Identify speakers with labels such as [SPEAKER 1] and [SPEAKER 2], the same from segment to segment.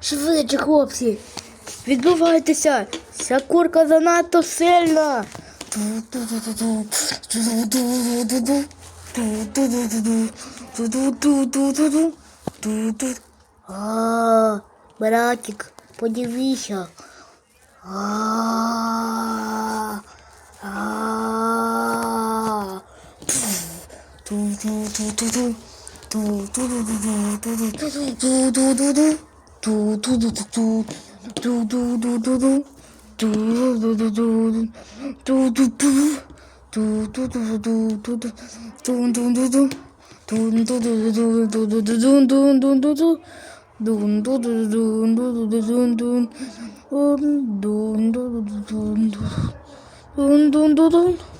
[SPEAKER 1] Швидше, хлопці. Відбувайтеся. Ця курка занадто сильна. А, братик, подивися. А-а-а. Du du du du du du du du du du du du du du du du du du dun dun dun dun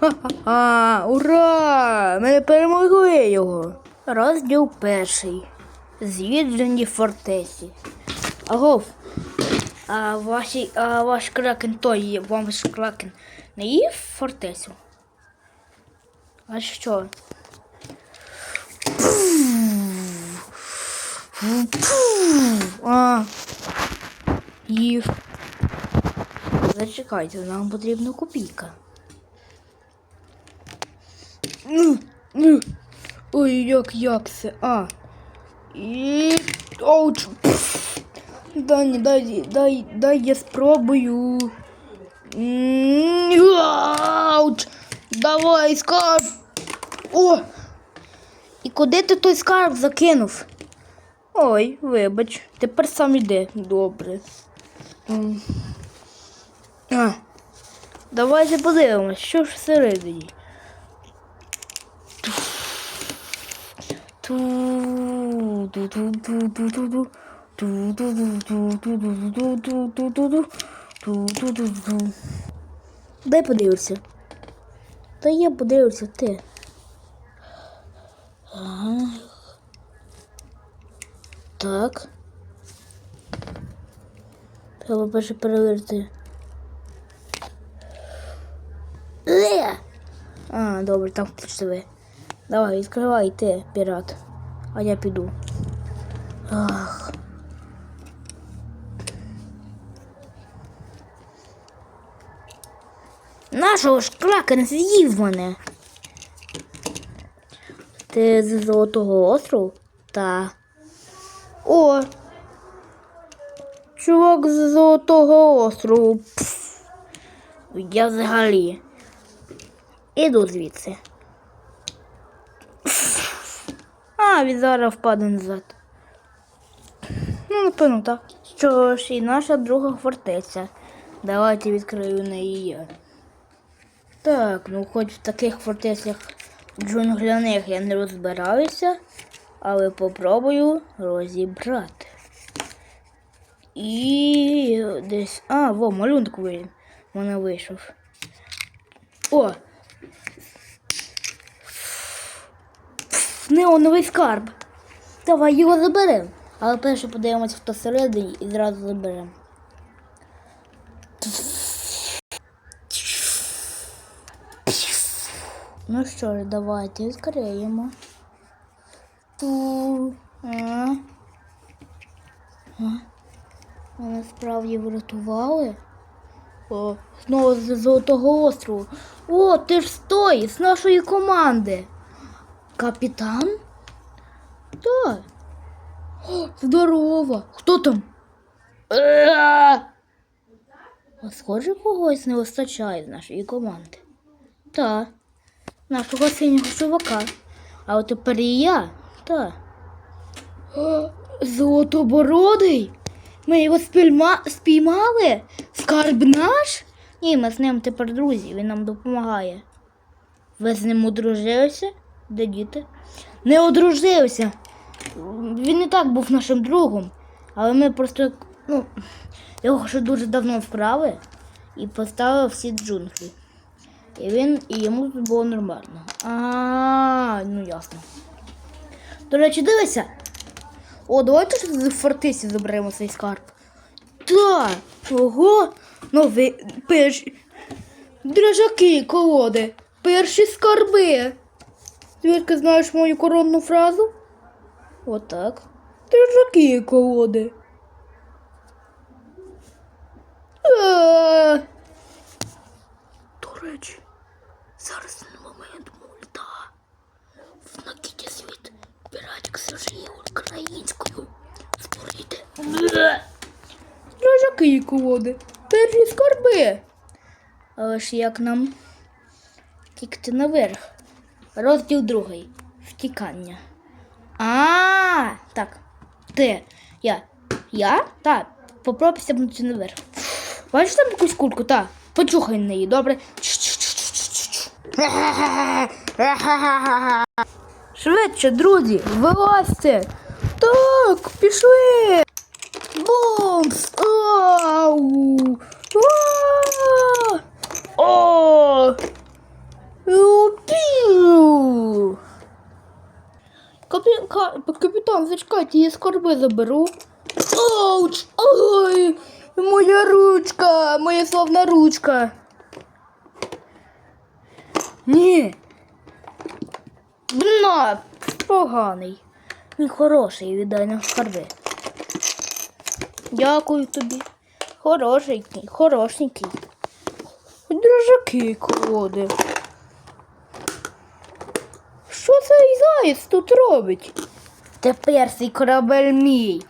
[SPEAKER 1] Ха-ха-ха! Ура! Ми перемогли його. Розділ перший. З'їджені фортеці. Агов, а ваші, а ваш кракен той вам ваш кракен не їв фортецю? А що? А, їв. Зачекайте, нам потрібна копійка. Ой, як як це, а. І... Оуч. Дай, дай, дай, дай я спробую. Ауч! Давай, скарб! О! І куди ти той скарб закинув? Ой, вибач, тепер сам іде. Добре. А, Давайте подивимось, що ж всередині. Дай подивився? Та я подивився ти. Ага. Так. Треба перше перевірити. добре, там пішли. Давай, відкривай ти, пірат. А я піду. Ах. Нашого ж кракен з'їв мене. Ти з Золотого острову? Та. О! Чувак з Золотого острову. Пф. Я взагалі. Іду звідси. А, він зараз впаде назад. Ну, напевно, так. Що ж, і наша друга фортеця. Давайте відкрию на її. Так, ну хоч в таких фортецях джунгляних я не розбираюся, але попробую розібрати. І десь... А, во, малюнок він. Вона вийшов. О! неоновий скарб. Давай його заберемо. Але перше подивимося хто всередині і зразу заберемо. Ну що ж, давайте відкриємо. Вони справді врятували. О, знову з Золотого острову. О, ти ж стой з нашої команди. Капітан? Так. О, здорово! Хто там? А схоже, когось не вистачає з нашої команди. Та, нашого синього чувака. А от тепер і я. Та. Золотобородий? Ми його спільма... спіймали? Скарб наш? Ні, ми з ним тепер друзі, він нам допомагає. Ви з ним одружилися? Де діти? Не одружився. Він і так був нашим другом, але ми просто, ну, його ще дуже давно вкрали і поставили всі джунглі. І він, і йому було нормально. А, ну ясно. До речі, дивися. О, давайте ж з фортиці заберемо цей скарб. Так, ого, новий перші. Дрожаки, колоди, перші скарби. Звідки знаєш мою коронну фразу? Отак. Дрожаки, колоди. Е. До речі, зараз не момент мульта. В Накіті світ піратик сажає українською. Створити. Дрожаки і колоди. Перші скарби. Але ж як нам тікти наверх? Розділ другий. Втікання. А, так. Ти. Я. Я? Так. Попробуй стягнути наверх. Бачиш там якусь кульку? Так. Почухай на неї, добре? Швидше, друзі, вилазьте. Так, пішли. Бумс! Ау! А! О! Піу! Капі- ка- Капітан, зачекайте, я скорби заберу. Ауч! Ой! Моя ручка! Моя славна ручка. Ні. Дна, поганий. Ні, хороший, віддай нам скарби. Дякую тобі. Хорошенький, хорошенький. Дрожаки колоди. Що цей тут робить? Тепер цей корабель мій.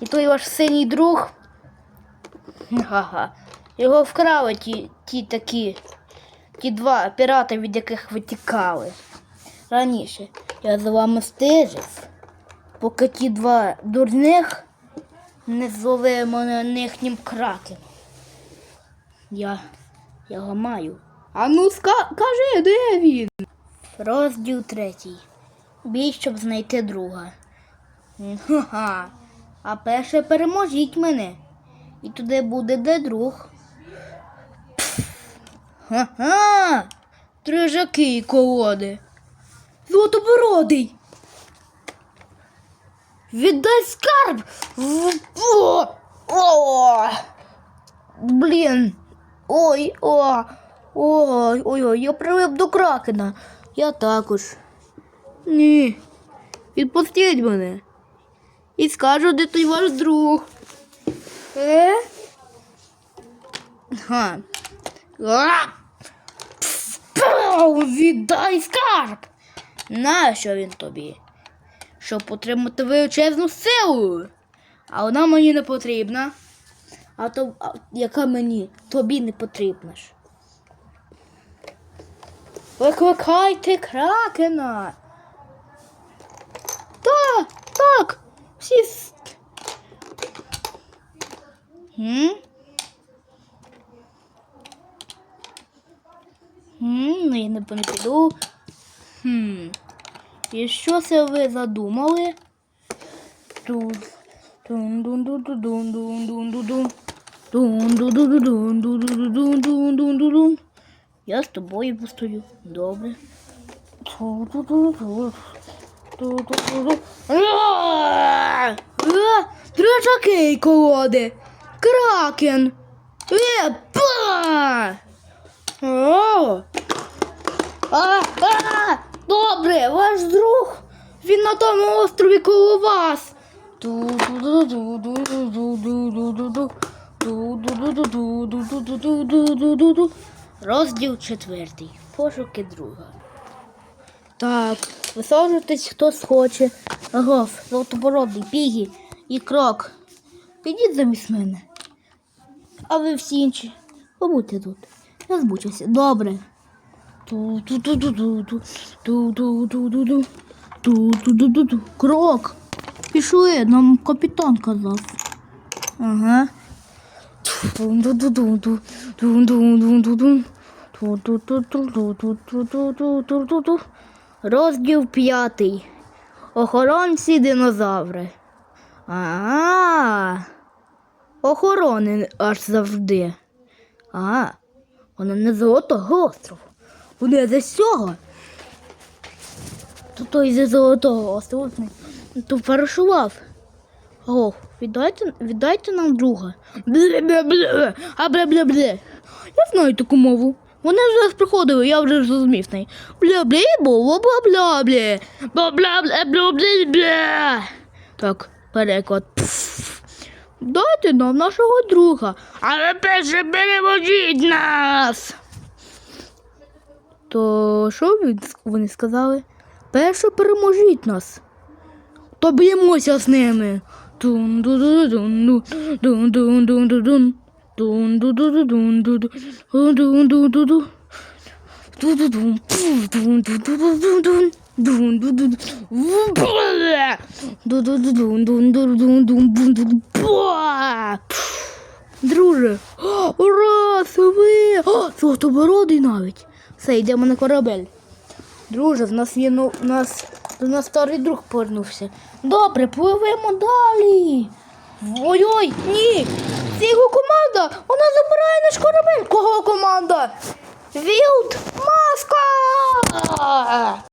[SPEAKER 1] І той ваш синій друг. Ага. Його вкрали ті, ті такі, ті два пірати, від яких ви тікали. Раніше я за вами стежив, поки ті два дурних не зловили мене нихнім краком. Я його маю. А ну ска- кажи, де він? Розділ третій. Бій, щоб знайти друга. Ха-ха. А перше переможіть мене. І туди буде де друг. Ха-ха. Трижаки і колоди. Злотобородий. Віддай скарб. О! Блін. Ой, о. Ой, ой, ой, я прилип до кракена. Я також. Ні. Відпустіть мене. І скажу, де той ваш друг. Е? Га. А! Пау, Віддай скарб. Нащо він тобі? Щоб отримати величезну силу. А вона мені не потрібна. А то а, яка мені тобі не потрібна ж. Викликайте кракена. Так, так. Всі. с- Хм? Хм, ну я не не піду. Хм. І що це ви задумали? Тут. Дун-дун-ду-ду-дун-дун-дун-дун-дун. Дун-ду-ду-ду-дун-ду-ду-дун-дун-дун-дун. Я з тобою постою. Добре. Драчаки колоди. Кракен. Е! Добре, ваш друг. Він на тому острові коло вас. Ду-ду-ду-ду-ду-ду-ду-ду-ду-ду. Розділ четвертий. Пошуки друга. Так, висаджуйтесь, хто схоче. Агов, золотобородий, пігі і крок. Підіть замість мене. А ви всі інші, побудьте тут. Я збучуся. Добре. Ту-ту-ту-ту-ту-ту. Ту-ту-ту-ту-ту. Ту-ту-ту-ту-ту. Крок. Пішли, нам капітан казав. Ага. Ту-ду-ду-ду-ду. Розділ п'ятий. Охоронці динозаври. А, -а, -а. охорони аж завжди. А, -а. вона не золотого острову. Вона з цього. То той зі золотого острову то фаршував. О, віддайте, віддайте нам друга. Бле-бле-бле. А бле-бле-бле. Я знаю таку мову. Вони вже приходили, я вже зрозумів неї. Бля-бле, бла-бла-бла-бле. Бла-бла-бла-бла-бла. Так, переклад. Дайте нам нашого друга. Але перше переможіть нас. То що вони сказали? Перше переможіть нас. То б'ємося з ними. Дун Друже, ура, ви, Золотобородий навіть. Все, йдемо на корабель. Друже, в нас є ну, в нас, до нас старий друг повернувся. Добре, пливемо далі. Ой-ой, ні! Це його команда! Вона забирає наш корабель. Кого команда? Вілд Маска!